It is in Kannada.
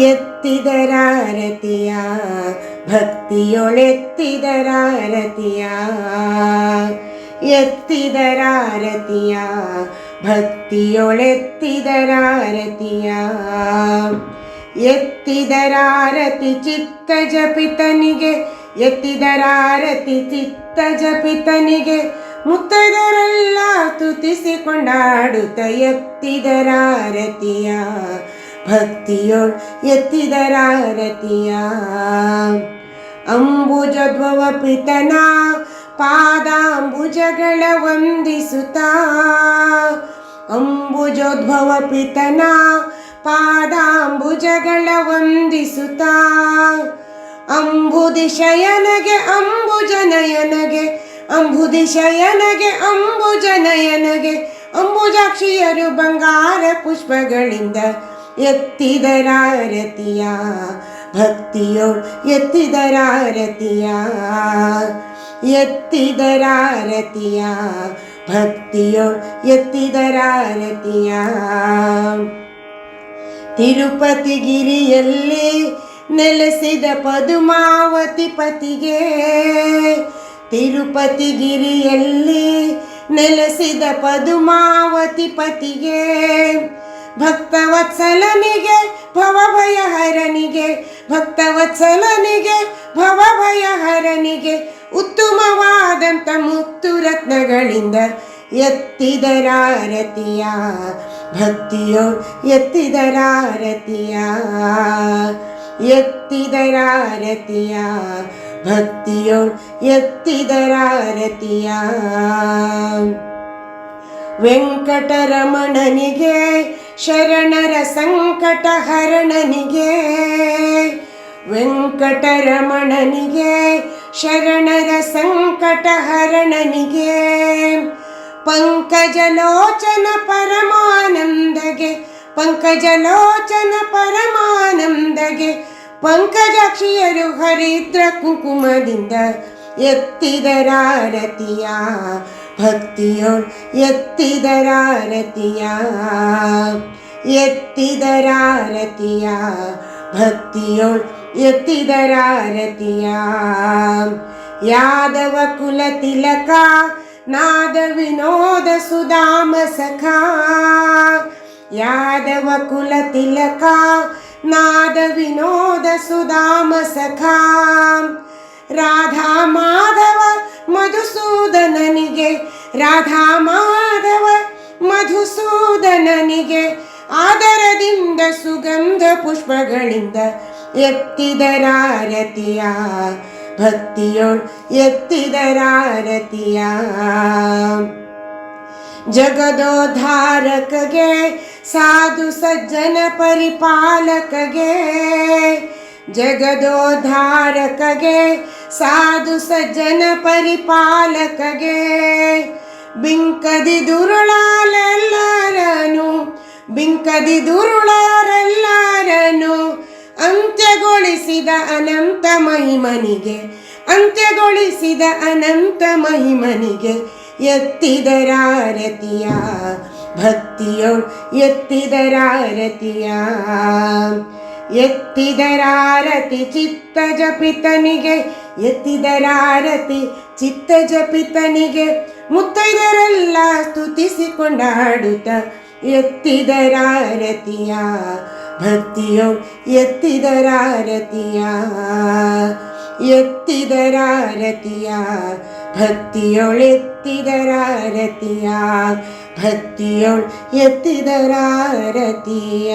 ಎತ್ತಿದರಾರತಿಯ ಭಕ್ತಿಯೊಳೆತ್ತಿದರಾರತಿಯ. ಎತ್ತಿದರಾರತಿಯ ಭಕ್ತಿಯೊಳೆತ್ತಿದರಾರತಿಯ. ಎತ್ತಿದರಾರತಿ ಚಿತ್ತ ಜಪಿತನಿಗೆ ಎತ್ತಿದರಾರತಿ ಚಿತ್ತ ಜಪಿತನಿಗೆ ಮುತ್ತದರೆಲ್ಲ ತುತಿಸಿಕೊಂಡಾಡುತ್ತ ಎತ್ತಿದರಾರತಿಯ. ಭಕ್ತಿಯೊಳ್ ಎತ್ತಿದರಾರತಿಯ ಅಂಬುಜಧ್ವವ ಪಿತನ ಪಾದಾಂಬುಜಗಳ ವಂದಿಸುತ್ತ. ಅಂಬುಜೋದ್ಭವ ಪಿತನ ಪಾದಾಂಬುಜಗಳ ವಂದಿಸುತ್ತ. ಅಂಬುದಿಶಯನಗೆ ಅಂಬುಜನಯನಗೆ ಅಂಬುದಿಶಯನಗೆ ಅಂಬುಜನಯನಗೆ ಅಂಬುಜಾಕ್ಷಿಯರು ಬಂಗಾರ ಪುಷ್ಪಗಳಿಂದ. ಎತ್ತಿದರಾರತಿಯ? ಭಕ್ತಿಯೋಳ್ ಎತ್ತಿದರಾರತಿಯ? ಎತ್ತಿದರಾರತಿಯ? ಭಕ್ತಿಯೋಳ್ ಎತ್ತಿದರಾರತಿಯ? ತಿರುಪತಿಗಿರಿಯಲ್ಲಿ ನೆಲೆಸಿದ ಪದುಮಾವತಿ ಪತಿಗೆ ತಿರುಪತಿಗಿರಿಯಲ್ಲಿ ನೆಲೆಸಿದ ಪದುಮಾವತಿ ಪತಿಗೆ ಭಕ್ತವತ್ಸಲನಿಗೆ ಭವಭಯಹರನಿಗೆ ಭಕ್ತವತ್ಸಲನಿಗೆ ಭವಭಯಹರನಿಗೆ ಉತ್ತಮವಾದಂಥ ಮುತ್ತು ರತ್ನಗಳಿಂದ ಎತ್ತಿದರಾರತಿಯ ಭಕ್ತಿಯೋ ಎತ್ತಿದರಾರತಿಯ ಎತ್ತಿದರಾರತಿಯ ಭಕ್ತಿಯೋ ಎತ್ತಿದರಾರತಿಯ ವೆಂಕಟರಮಣನಿಗೆ, ಶರಣರ ಸಂಕಟ ಹರಣನಿಗೆ ವೆಂಕಟರಮಣನಿಗೆ, ಶರಣರ ಸಂಕಟ ಹರಣನಿಗೆ ಪಂಕಜಲೋಚನ ಪರಮಾನಂದಗೆ ಪಂಕಜಲೋಚನ ಪರಮಾನಂದಗೆ. ಪಂಕಜಾಕ್ಷಿಯರು ಹರಿದ್ರ ಕುಂಕುಮದಿಂದ ಎತ್ತಿದರಾರತಿಯ भक्तियो यत्ति दरारिया यत् दरारिया भक्तियो यत्ति दरारिया यादव कुल तिलका नादविनोद यादव कुल तिलका सखा। राधा माधव ರಾಧಾ ಮಾಧವ ಮಧುಸೂದನನಿಗೆ ಆದರದಿಂದ ಸುಗಂಧ ಪುಷ್ಪಗಳಿಂದ ಎತ್ತಿದರಾರತಿಯ. ಭಕ್ತಿಯೋಳ್ ಎತ್ತಿದರಾರತಿಯ. ಜಗದೋದ್ಧಾರಕಗೆ, ಸಾಧು ಸಜ್ಜನ ಪರಿಪಾಲಕಗೆ, ಜಗದೋದ್ಧಾರಕಗೆ, ಸಾಧು ಸಜ್ಜನ ಪರಿಪಾಲಕಗೆ ಬಿಂಕದಿ ದುರುಳಾಲೆಲ್ಲರನು ಬಿಂಕದಿ ದುರುಳಾರೆಲ್ಲರನು, ಅಂತ್ಯಗೊಳಿಸಿದ ಅನಂತ ಮಹಿಮನಿಗೆ, ಅಂತ್ಯಗೊಳಿಸಿದ ಅನಂತ ಮಹಿಮನಿಗೆ ಎತ್ತಿದರಾರತಿಯ ಭಕ್ತಿಯೋಳ್ ಎತ್ತಿದರಾರತಿಯ ಎತ್ತಿದರಾರತಿ ಚಿತ್ತ ಜಪಿತನಿಗೆ ಎತ್ತಿದರಾರತಿ ಚಿತ್ತ ಜಪಿತನಿಗೆ ಮುತ್ತೈದರೆಲ್ಲ ಸ್ತುತಿಸಿಕೊಂಡಾಡುತ್ತ ಎತ್ತಿದರಾರತಿಯ ಭಕ್ತಿಯೋಳ್ ಎತ್ತಿದರಾರತಿಯ ಎತ್ತಿದರಾರತಿಯ ಭಕ್ತಿಯೋಳ್ ಎತ್ತಿದರಾರತಿಯ ಭಕ್ತಿಯೋಳ್ ಎತ್ತಿದರಾರತಿಯ